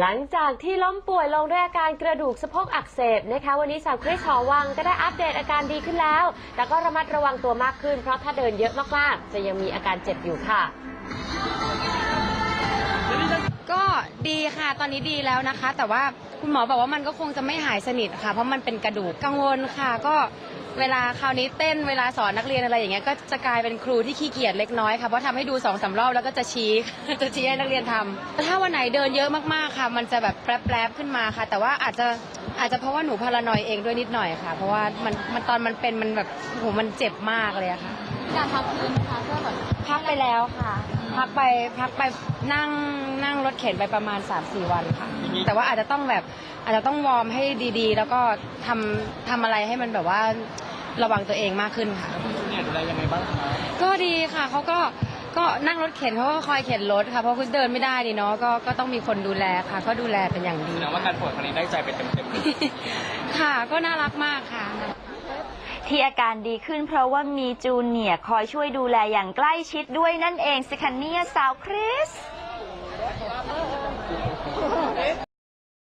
หลังจากที่ล้มป่วยลงด้วยอาการกระดูกสะโพกอักเสบนะคะวันนี้สาวคริสหอวังก็ได้อัปเดตอาการดีขึ้นแล้ว แต่ก็ระมัดระวังตัวมากขึ้น เพราะถ้าเดินเยอะมากๆ จะยังมีอาการเจ็บอยู่ค่ะ ก็ดีค่ะตอนนี้ดีแล้วนะคะ แต่ว่าคุณหมอบอกว่ามันก็คงจะไม่หายสนิทค่ะ เพราะมันเป็นกระดูกกังวลค่ะ ก็ เวลาคราวนี้เต้นเวลาสอนนักเรียนอะไรอย่างเงี้ยก็จะกลายเป็นครูที่ขี้เกียจเล็กน้อยค่ะเพราะทำให้ดูสองสารอบแล้วก็จะชี้ จะชี้ให้นักเรียนทำถ้าวันไหนเดินเยอะมากๆค่ะ มันจะแบบแปรบๆขึ้นมาค่ะ แต่ว่าอาจจะอาจจะเพราะว่าหนูพารานอยเองด้วยนิดหน่อยค่ะ เพราะว่ามันมันตอนมันเป็นมันแบบโหมันเจ็บมากเลยอะค่ะ การพักฟื้นนะคะก็แบบพักไปแล้วค่ะ พักไปพักไปนั่งนั่งรถเข็นไปประมาณ 3-4 วันค่ะแต่ว่าอาจจะต้องแบบอาจจะต้องวอร์มให้ดีๆ แล้วก็ทำทำอะไรให้มันแบบว่า ระวังตัวเองมากขึ้นค่ะเนี่ยดูแลยังไงบ้างคะก็ดีค่ะเขาก็ก็นั่งรถเข็นเขาก็คอยเข็นรถค่ะเพราะคุณเดินไม่ได้นี่เนาะก็ก็ต้องมีคนดูแลค่ะ ก็ดูแลเป็นอย่างดีแสดงว่าการป่วยครั้งนี้ได้ใจไปเต็มๆเลยค่ะก็น่ารักมากค่ะ ที่อาการดีขึ้นเพราะว่ามีจูเนียร์คอยช่วยดูแลอย่างใกล้ชิดด้วยนั่นเองสิคะเนี่ยสาวคริส